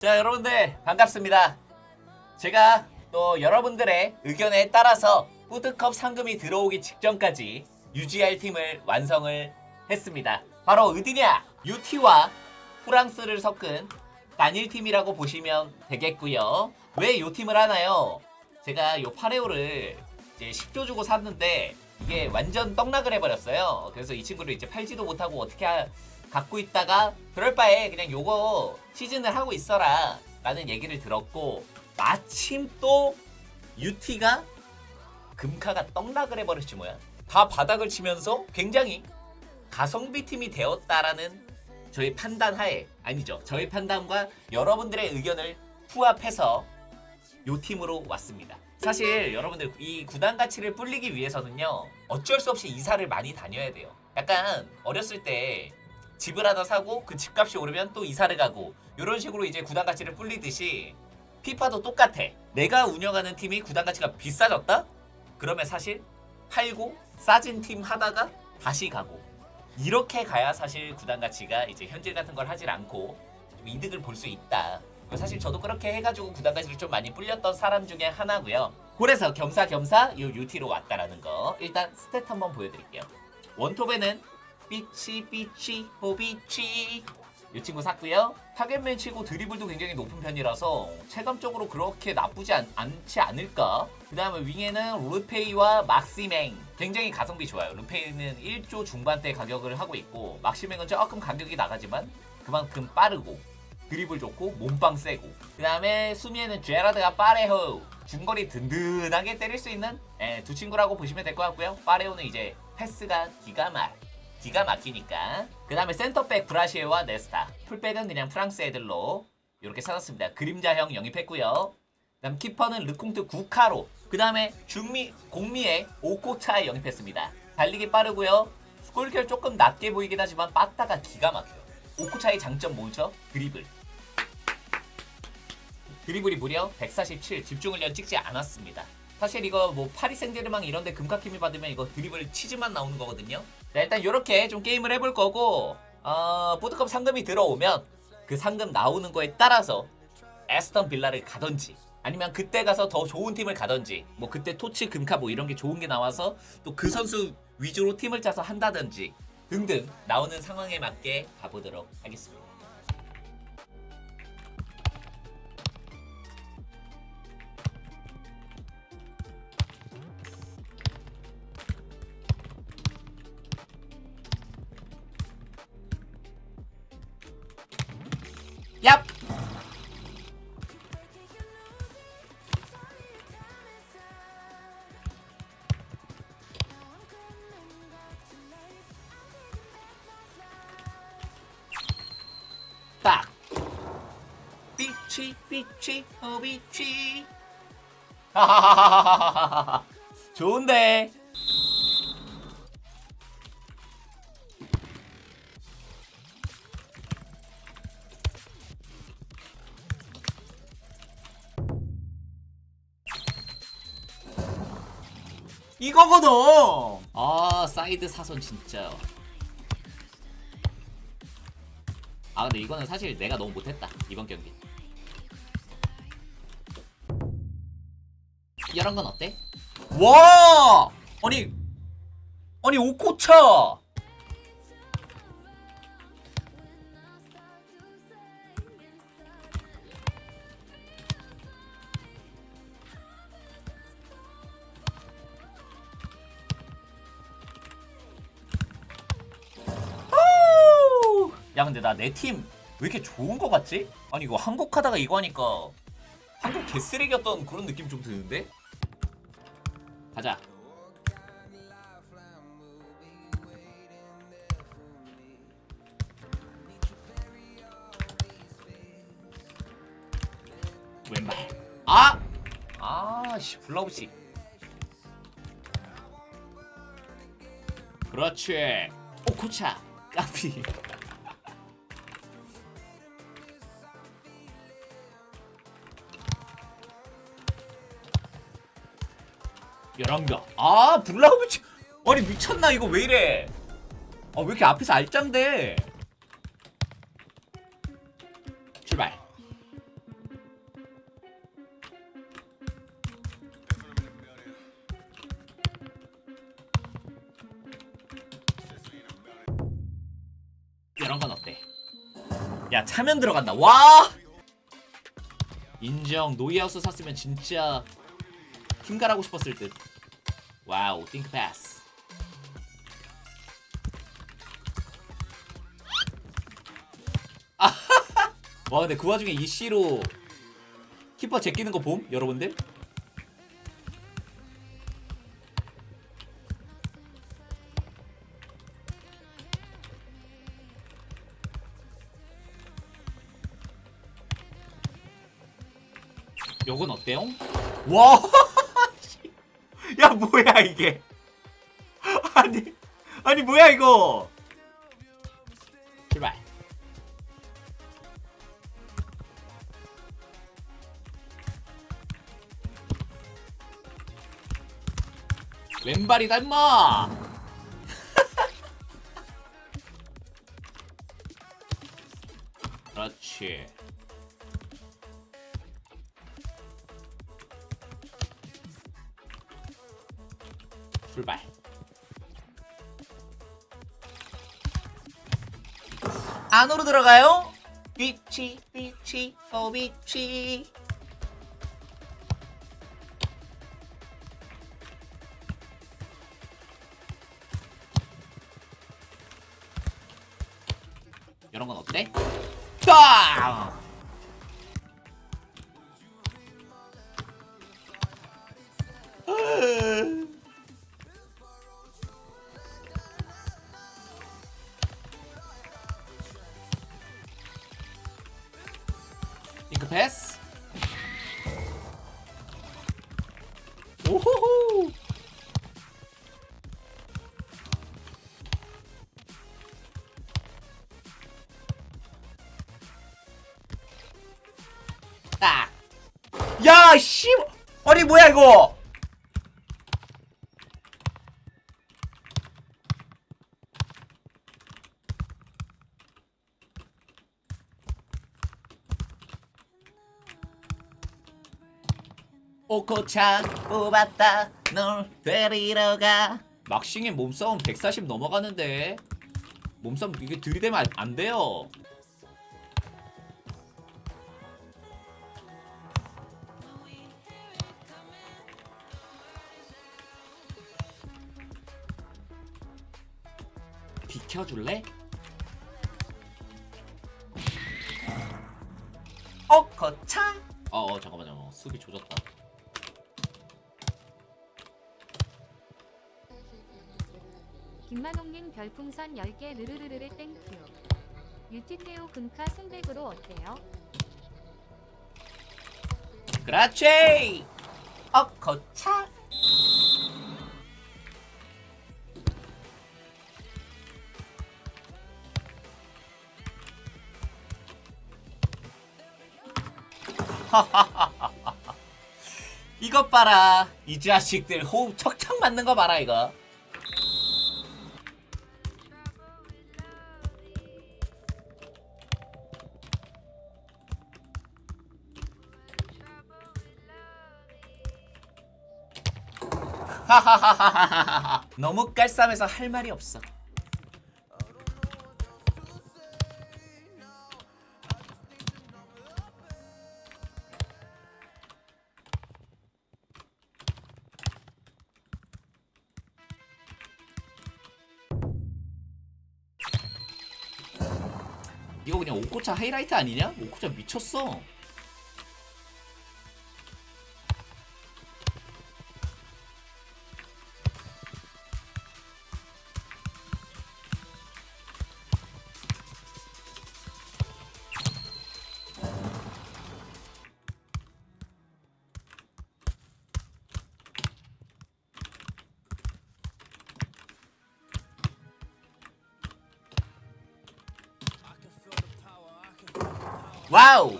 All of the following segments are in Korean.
자 여러분들 반갑습니다. 제가 또 여러분들의 의견에 따라서 푸드컵 상금이 들어오기 직전까지 유지할 팀을 완성을 했습니다. 바로 어디냐? UT와 프랑스를 섞은 단일 팀이라고 보시면 되겠고요. 왜이 팀을 하나요? 제가 이 파레오를 이제 10조 주고 샀는데 이게 완전 떡락을 해버렸어요. 그래서 이 친구를 이제 팔지도 못하고 어떻게 하- 갖고 있다가 그럴 바에 그냥 요거 시즌을 하고 있어라 라는 얘기를 들었고 마침 또 UT가 금카가 떡락을 해버렸지 뭐야 다 바닥을 치면서 굉장히 가성비 팀이 되었다라는 저의 판단 하에 아니죠 저의 판단과 여러분들의 의견을 후합해서 요 팀으로 왔습니다. 사실 여러분들 이 구단 가치를 불리기 위해서는요 어쩔 수 없이 이사를 많이 다녀야 돼요. 약간 어렸을 때 집을 하나 사고 그 집값이 오르면 또 이사를 가고 이런 식으로 이제 구단 가치를 불리듯이 피파도 똑같아. 내가 운영하는 팀이 구단 가치가 비싸졌다? 그러면 사실 팔고 싸진 팀 하다가 다시 가고 이렇게 가야 사실 구단 가치가 이제 현질 같은 걸 하질 않고 좀 이득을 볼 수 있다. 사실 저도 그렇게 해가지고 구단 가치를 좀 많이 불렸던 사람 중에 하나고요. 그래서 겸사겸사 요 UT로 왔다라는 거 일단 스탯 한번 보여드릴게요. 원톱에는 삐치 삐치 호비치 이 친구 샀고요. 타겟맨 치고 드리블도 굉장히 높은 편이라서 체감적으로 그렇게 나쁘지 않, 않지 않을까? 그 다음에 윙에는 루페이와 막시맹 굉장히 가성비 좋아요. 루페이는 1조 중반대 가격을 하고 있고 막시맹은 조금 가격이 나가지만 그만큼 빠르고 드리블 좋고 몸빵 세고 그 다음에 수미에는 제라드가 빠레호 중거리 든든하게 때릴 수 있는 예, 두 친구라고 보시면 될 것 같고요. 빠레호는 이제 패스가 기가 막 기가 막히니까. 그 다음에 센터백 브라시에와 네스타. 풀백은 그냥 프랑스 애들로 이렇게 찾았습니다. 그림자형 영입했고요. 그 다음 키퍼는 르콩트 구카로. 그 다음에 중미 공미에 오코차에 영입했습니다. 달리기 빠르고요. 골결 조금 낮게 보이긴 하지만 빠따가 기가 막혀요. 오코차의 장점 뭐죠? 드리블. 드리블이 무려 147 집중훈련 찍지 않았습니다 사실 이거 뭐 파리 생제르맹 이런데 금카킴이 받으면 이거 드리블 치즈만 나오는 거거든요. 자, 일단 이렇게 좀 게임을 해볼 거고 어, 보드컵 상금이 들어오면 그 상금 나오는 거에 따라서 에스턴 빌라를 가던지 아니면 그때 가서 더 좋은 팀을 가던지 뭐 그때 토치 금카 뭐 이런 게 좋은 게 나와서 또 그 선수 위주로 팀을 짜서 한다든지 등등 나오는 상황에 맞게 가보도록 하겠습니다. 딱! 삐치 삐치 허비치. 하하하하하하하 좋은데? 이거거든. 아 사이드 사선 진짜 아 근데 이거는 사실 내가 너무 못했다 이번 경기. 이런 건 어때? 와! 아니 아니 오코차 야 근데 나 내 팀 왜 이렇게 좋은 거 같지? 아니 이거 한국 하다가 이거 하니까 한국 개쓰레기였던 그런 느낌 좀 드는데? 가자 왼발 아! 아씨 블라우치 그렇지 오 코차 까비 열한가. 아 블라우비치. 아니 미쳤나 이거 왜 이래? 아왜 이렇게 앞에서 알짱대? 출발. 이런 건 어때? 야 차면 들어간다. 와. 인정 노이하우스 샀으면 진짜 팀가라고 싶었을 듯. 와우, 띵크 패스. 아, 와 근데 그 와중에 이씨로 키퍼 제끼는 거 봄? 여러분들? 요건 어때요? 와! 야 뭐야 이게? 아니 아니 뭐야 이거? 출발. 왼발이다 임마. 그렇지. 출발. 안으로 들어가요. 위치, 위치, 어 위치. 이런 건 어때? 빵! 패스. 오호호. 딱. 야, 씨. 아니 뭐야 이거? 오코차 뽑았다 널 데리러 가. 막싱의 몸싸움 140 넘어가는데. 몸싸움 이게 들이대면 안, 안 돼요. 비켜줄래? 오코차 어어 잠깐만 잠깐만. 수비 조졌다 김만홍님 별풍선 10개 르르르르 땡큐. 유티테오 금카 승백으로 어때요? 그렇지 어코차! 이것 봐라. 이 자식들 호흡 척척 맞는 거 봐라 이거 너무 깔쌈해서 할 말이 없어 이거 그냥 오코차 하이라이트 아니냐? 오코차 미쳤어 와우!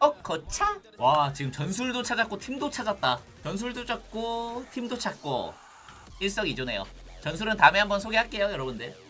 어, 거차? 와, 지금 전술도 찾았고 팀도 찾았다. 전술도 찾고 팀도 찾고 일석이조네요. 전술은 다음에 한번 소개할게요, 여러분들.